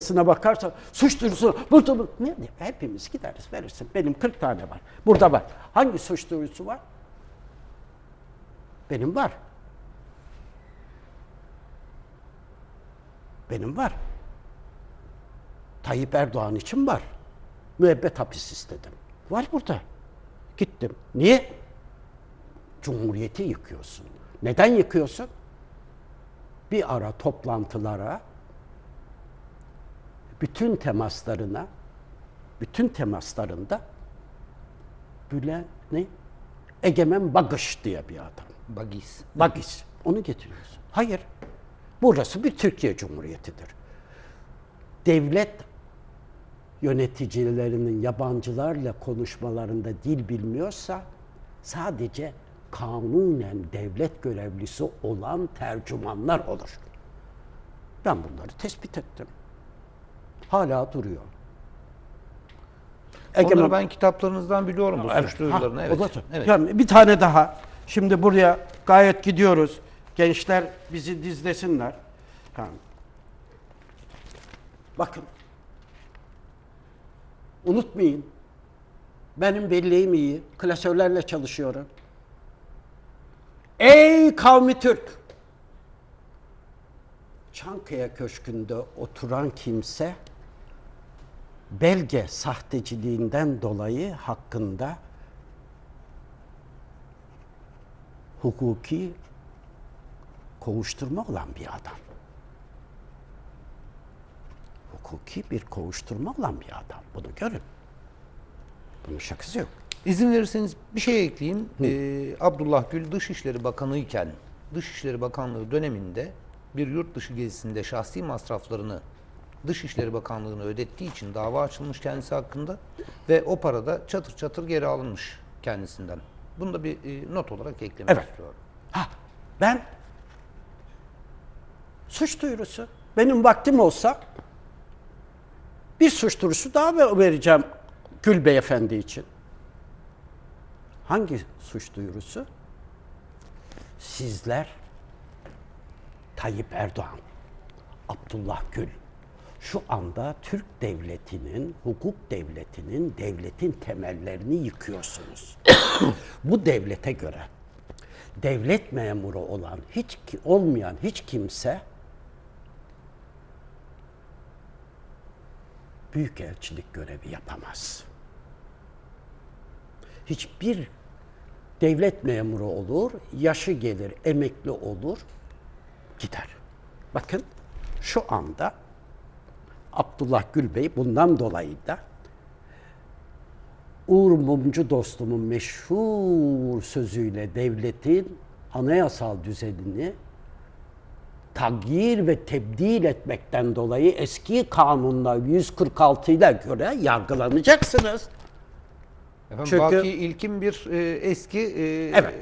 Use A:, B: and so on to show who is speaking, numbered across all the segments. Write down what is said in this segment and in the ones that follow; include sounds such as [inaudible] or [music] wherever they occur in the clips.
A: Sına bakarsan suç duyurusu burada bu ne hepimiz gideriz verirsin. Benim 40 tane var. Burada var. Hangi suç duyurusu var? Benim var. Benim var. Tayyip Erdoğan için var. Müebbet hapis istedim. Var burada. Gittim. Niye? Cumhuriyeti yıkıyorsun. Neden yıkıyorsun? Bir ara toplantılara bütün temaslarına, bütün temaslarında Bülent ne? Egemen Bagış diye bir adam.
B: Bagis.
A: Bagis. Onu getiriyorsun. Hayır. Burası bir Türkiye Cumhuriyeti'dir. Devlet yöneticilerinin yabancılarla konuşmalarında dil bilmiyorsa sadece kanunen devlet görevlisi olan tercümanlar olur. Ben bunları tespit ettim. Hala duruyor.
B: Onları ben kitaplarınızdan biliyorum bu suç duyurularını.
A: Ha,
B: Evet.
A: da-
B: evet.
A: Yani bir tane daha. Şimdi buraya gayet gidiyoruz. Gençler bizi dizlesinler. Ha. Bakın. Unutmayın. Benim belleğim iyi. Klasörlerle çalışıyorum. Ey kavmi Türk! Çankaya Köşkü'nde oturan kimse belge sahteciliğinden dolayı hakkında hukuki kovuşturma olan bir adam. Hukuki bir kovuşturma olan bir adam. Bunu görün. Bunun şakası yok.
B: İzin verirseniz bir şey ekleyeyim. Ee, Abdullah Gül Dışişleri Bakanı iken Dışişleri Bakanlığı döneminde bir yurt dışı gezisinde şahsi masraflarını Dışişleri Bakanlığı'na ödettiği için dava açılmış kendisi hakkında ve o para da çatır çatır geri alınmış kendisinden. Bunu da bir e, not olarak eklemek
A: Evet.
B: istiyorum.
A: Ha, ben suç duyurusu. Benim vaktim olsa bir suç duyurusu daha ver- vereceğim Gül Beyefendi için. Hangi suç duyurusu? Sizler Tayyip Erdoğan, Abdullah Gül şu anda Türk devletinin, hukuk devletinin, devletin temellerini yıkıyorsunuz. [coughs] Bu devlete göre devlet memuru olan hiç olmayan hiç kimse büyükelçilik görevi yapamaz. Hiçbir devlet memuru olur, yaşı gelir, emekli olur, gider. Bakın şu anda Abdullah Gül Bey bundan dolayı da Uğur Mumcu dostumun meşhur sözüyle devletin anayasal düzenini tagyir ve tebdil etmekten dolayı eski kanunla 146 ile göre yargılanacaksınız.
B: Efendim,
A: Çünkü-
B: Baki İlkin bir e, eski e,
A: Evet.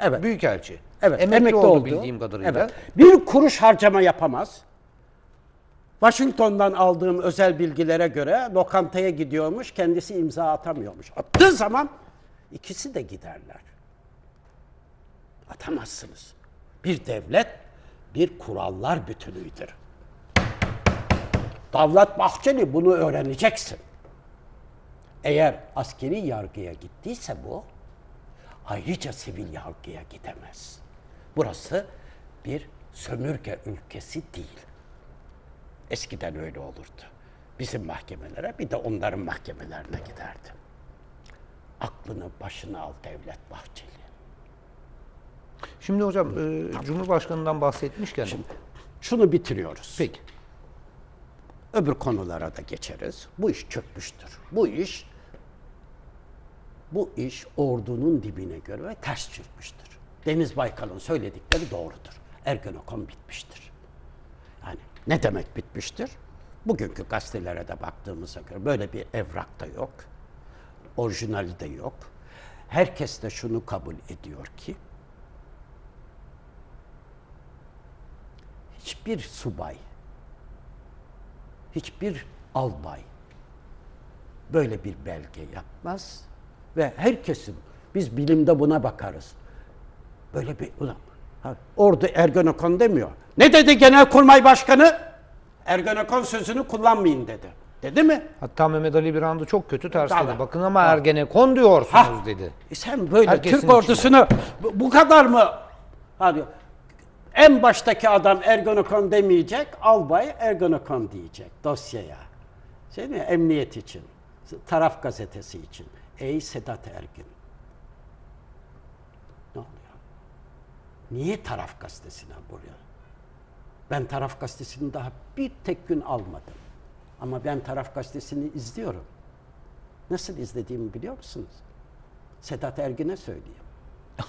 A: Evet.
B: büyükelçi.
A: Evet,
B: Emekli, oldu, bildiğim kadarıyla.
A: Evet. Bir kuruş harcama yapamaz. Washington'dan aldığım özel bilgilere göre lokantaya gidiyormuş, kendisi imza atamıyormuş. Attığı zaman ikisi de giderler. Atamazsınız. Bir devlet bir kurallar bütünüdür. Davlat Bahçeli bunu öğreneceksin. Eğer askeri yargıya gittiyse bu, ayrıca sivil yargıya gidemez. Burası bir sömürge ülkesi değil. Eskiden öyle olurdu. Bizim mahkemelere bir de onların mahkemelerine giderdi. Aklını başına al Devlet Bahçeli.
B: Şimdi hocam e, Cumhurbaşkanı'ndan bahsetmişken
A: Şunu bitiriyoruz.
B: peki
A: Öbür konulara da geçeriz. Bu iş çökmüştür. Bu iş bu iş ordunun dibine göre ve ters çırpmıştır. Deniz Baykal'ın söyledikleri doğrudur. Ergenekon bitmiştir. Yani ne demek bitmiştir? Bugünkü gazetelere de baktığımıza göre böyle bir evrak da yok. Orijinali de yok. Herkes de şunu kabul ediyor ki hiçbir subay, hiçbir albay böyle bir belge yapmaz ve herkesin biz bilimde buna bakarız. Böyle bir ulan orada Ergenekon demiyor. Ne dedi Genelkurmay Başkanı? Ergenekon sözünü kullanmayın dedi. Dedi mi?
B: Hatta Mehmet Ali Birand'ı çok kötü tersledi.
A: Tabii.
B: Bakın ama Ergenekon diyorsunuz
A: Ha.
B: dedi.
A: E sen böyle
B: Herkesin
A: Türk ordusunu bu, bu kadar mı? Hadi en baştaki adam Ergenekon demeyecek, albay Ergenekon diyecek dosyaya. Şey mi? Emniyet için, taraf gazetesi için. Ey Sedat Ergin. Ne oluyor? Niye taraf gazetesine buraya? Ben taraf gazetesini daha bir tek gün almadım. Ama ben taraf gazetesini izliyorum. Nasıl izlediğimi biliyor musunuz? Sedat Ergin'e söyleyeyim. [laughs]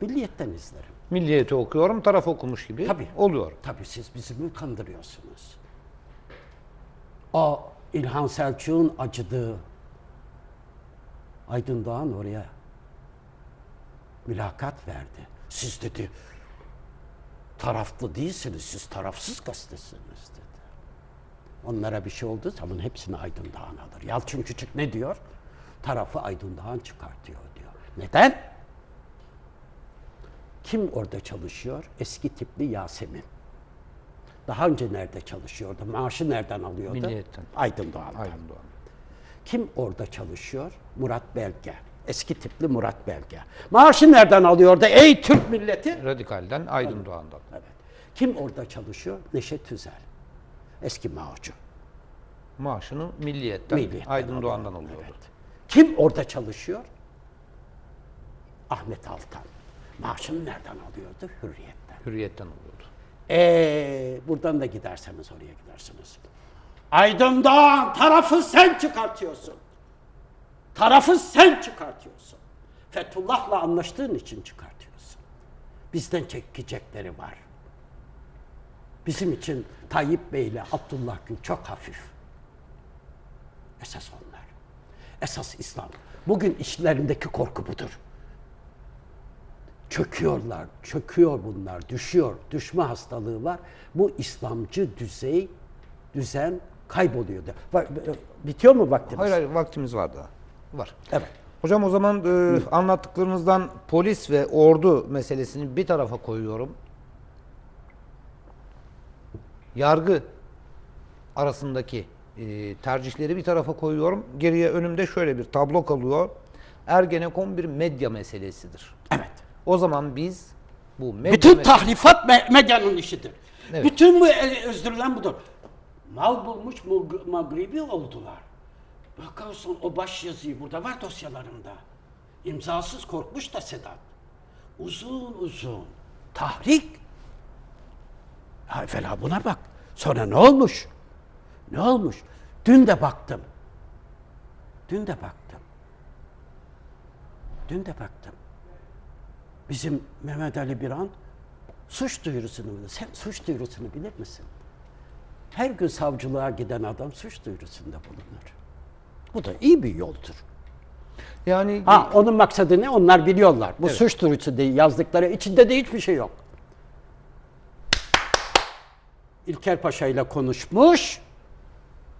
A: Milliyetten izlerim.
B: Milliyeti okuyorum, taraf okumuş gibi
A: Tabii.
B: oluyor.
A: Tabii siz bizi mi kandırıyorsunuz? O İlhan Selçuk'un acıdığı Aydın Doğan oraya mülakat verdi. Siz dedi taraflı değilsiniz, siz tarafsız gazetesiniz dedi. Onlara bir şey olduğu zaman hepsini Aydın Doğan alır. Yalçın Küçük ne diyor? Tarafı Aydın Doğan çıkartıyor diyor. Neden? Kim orada çalışıyor? Eski tipli Yasemin. Daha önce nerede çalışıyordu? Maaşı nereden alıyordu?
B: Milliyetten.
A: Aydın Doğan'dan.
B: Aydın Doğan.
A: Kim orada çalışıyor? Murat Belge. Eski tipli Murat Belge. Maaşı nereden alıyordu? Ey Türk milleti!
B: Radikalden Aydın Doğan'dan.
A: Evet. Kim orada çalışıyor? Neşet Tüzel. Eski maaşçı.
B: Maaşını Milliyet'ten,
A: Milliyetten
B: Aydın
A: alıyor.
B: Doğan'dan alıyordu.
A: Evet. Kim orada çalışıyor? Ahmet Altan. Maaşını nereden alıyordu? Hürriyet'ten.
B: Hürriyet'ten alıyordu.
A: Ee, buradan da giderseniz oraya gidersiniz. Aydın Doğan tarafı sen çıkartıyorsun. Tarafı sen çıkartıyorsun. Fethullah'la anlaştığın için çıkartıyorsun. Bizden çekecekleri var. Bizim için Tayyip Bey ile Abdullah Gül çok hafif. Esas onlar. Esas İslam. Bugün işlerindeki korku budur çöküyorlar, çöküyor bunlar, düşüyor, düşme hastalığı var. Bu İslamcı düzey, düzen kayboluyor. Bitiyor mu vaktimiz?
B: Hayır hayır vaktimiz var daha. Var.
A: Evet.
B: Hocam o zaman e, anlattıklarınızdan polis ve ordu meselesini bir tarafa koyuyorum. Yargı arasındaki e, tercihleri bir tarafa koyuyorum. Geriye önümde şöyle bir tablo kalıyor. Ergenekon bir medya meselesidir.
A: Evet.
B: O zaman biz bu medya
A: Bütün
B: mes-
A: tahrifat me- medyanın işidir.
B: Evet.
A: Bütün bu el- özdürülen budur. Mal bulmuş Magribi oldular. Bakarsın o baş yazıyı burada var dosyalarımda. İmzasız korkmuş da Sedat. Uzun uzun. Tahrik. Ha, evvela buna bak. Sonra ne olmuş? Ne olmuş? Dün de baktım. Dün de baktım. Dün de baktım. Bizim Mehmet Ali Biran suç duyurusunu bilir. Sen suç duyurusunu bilir misin? Her gün savcılığa giden adam suç duyurusunda bulunur. Bu da iyi bir yoldur.
B: yani
A: Ha onun maksadı ne? Onlar biliyorlar. Bu suç duyurusu değil yazdıkları içinde de hiçbir şey yok. İlker Paşa ile konuşmuş.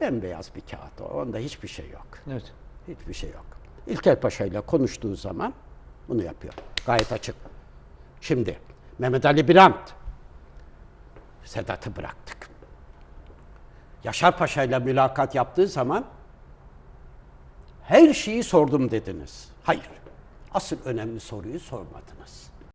A: Bembeyaz bir kağıt o. Onda hiçbir şey yok.
B: evet.
A: Hiçbir şey yok. İlker Paşa ile konuştuğu zaman bunu yapıyor. Gayet açık. Şimdi Mehmet Ali Birant Sedat'ı bıraktık. Yaşar Paşa ile mülakat yaptığı zaman her şeyi sordum dediniz. Hayır. Asıl önemli soruyu sormadınız.